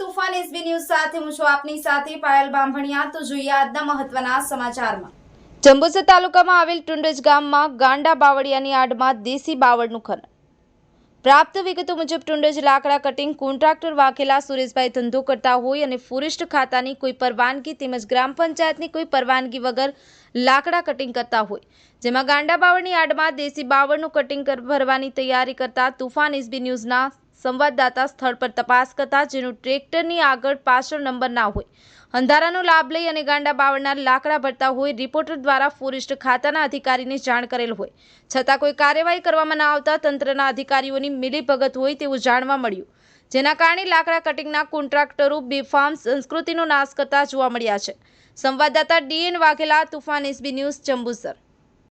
તુફાન SB news સાથે હું છું આપની સાથે પાયલ બાંભણિયા. તો જોઈએ આજના મહત્વના સમાચારમાં. જંબુસર તાલુકામાં આવેલ ટુંડજ ગામમાં ગાંડા બાવળિયાની આડમાં દેશી બાવળનું ખનન. પ્રાપ્ત વિગતો મુજબ ટુંડજ લાકડા કટિંગ કોન્ટ્રાક્ટર વાઘેલા સુરેશભાઈ ધંધો કરતા હોય અને ફોરેસ્ટ ખાતાની કોઈ પરવાનગી તેમજ ગ્રામ પંચાયતની કોઈ પરવાનગી વગર લાકડા કટિંગ કરતા હોય. જેમાં ગાંડા બાવળની આડમાં દેશી બાવળનું કટિંગ ભરવાની તૈયારી કરતા તુફાન એસબી ન્યૂઝના સંવાદદાતા સ્થળ પર તપાસ કરતા જેનું ટ્રેક્ટરની આગળ પાછળ નંબર ના હોય. અંધારાનો લાભ લઈ અને ગાંડા બાવળના લાકડા ભરતા હોય, રિપોર્ટર દ્વારા ફોરેસ્ટ ખાતાના અધિકારીને જાણ કરેલ હોય. છતાં કોઈ કાર્યવાહી કરવામાં ન આવતા તંત્રના અધિકારીઓની મિલીભગત હોય તેવું જાણવા મળ્યું. જેના કારણે લાકડા કટિંગના કોન્ટ્રાક્ટરો બેફામ સંસ્કૃતિનો નાશ કરતા જોવા મળ્યા છે. સંવાદદાતા D N Vaghela, Toofan S B News, Jambusar.